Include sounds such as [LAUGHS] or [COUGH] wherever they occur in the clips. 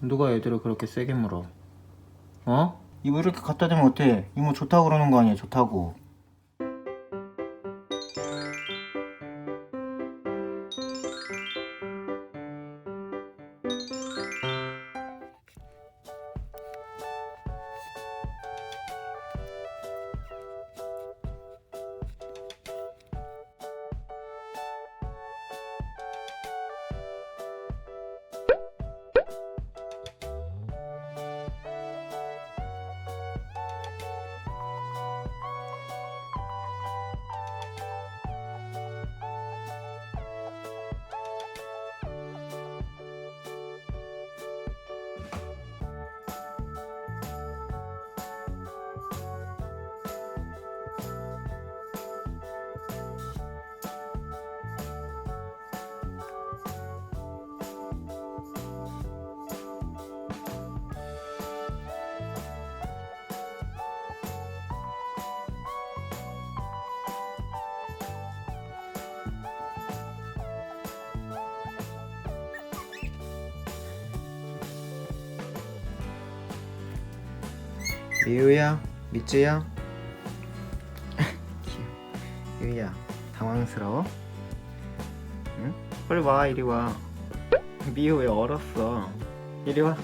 누가 애들을 그렇게 세게 물어? 어? 이모 이렇게 갖다 대면 어때? 이모 좋다고 그러는 거 아니야 좋다고 미우야, 미쯔야. 미우야, 당황스러워? 응? 빨리 와, 이리 와. 미우 왜 얼었어? 이리 와.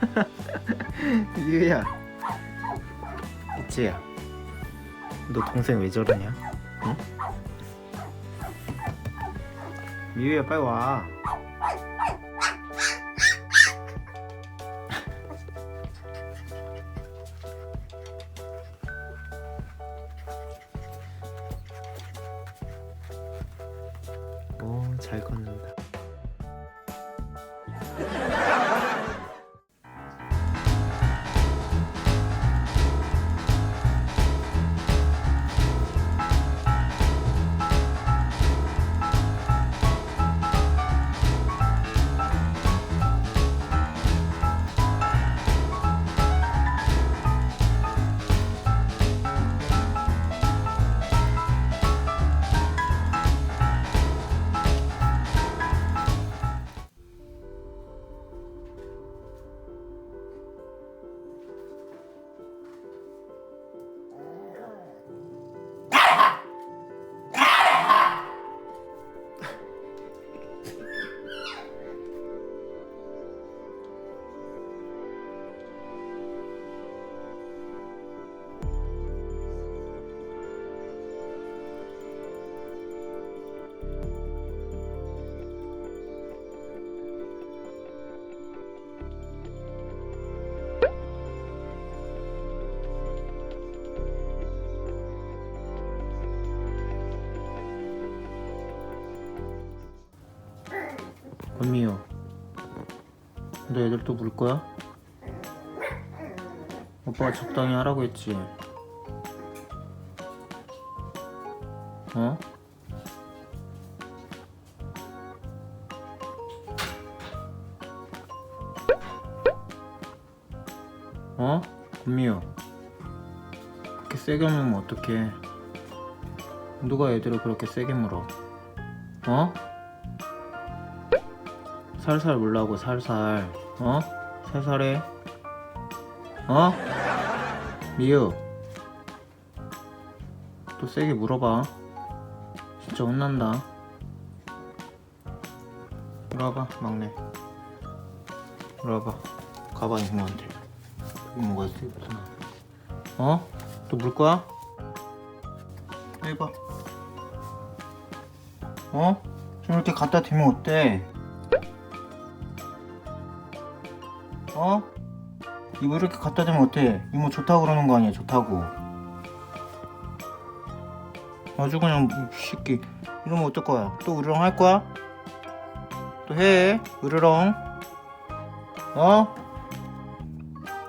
[LAUGHS] 미우야. 미쯔야. 너 동생 왜 저러냐? 응? 미우야, 빨리 와. 잘 걷는다. 권미호, 너 애들 또 물 거야? 오빠가 적당히 하라고 했지. 어? 어? 권미호, 그렇게 세게 물면 어떡해? 누가 애들을 그렇게 세게 물어? 어? 살살 물라고 살살 어? 살살해 어? 미유 또 세게 물어봐 진짜 혼난다 와봐 막내 와봐 가봐 이모한테 이모가 세구나 어? 또 물 거야? 해봐 어? 좀 이렇게 갖다 대면 어때? 어? 이거 이렇게 갖다 대면 어때? 이모 좋다고 그러는 거 아니야 좋다고 아주 그냥 뭐 새끼 이러면 어떨 거야? 또 으르렁 할 거야? 또 해 으르렁 어?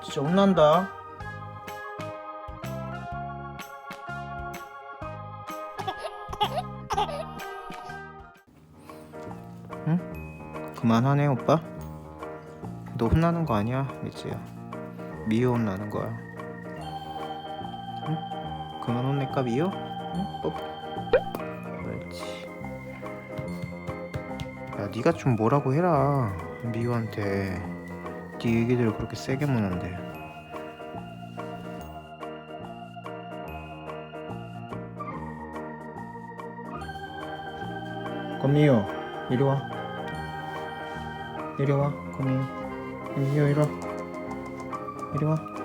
진짜 혼난다 응? 그만하네 오빠 너 혼나는 거 아니야, 미지야. 미유 혼나는 거야. 응? 그만 혼낼까, 미유? 응? 뽀뽀. 그렇지. 야, 네가 좀 뭐라고 해라, 미유한테. 네 얘기들 그렇게 세게 무는데 거미요 이리 와 이리 와 거미 거 미요 이리 와 이리 와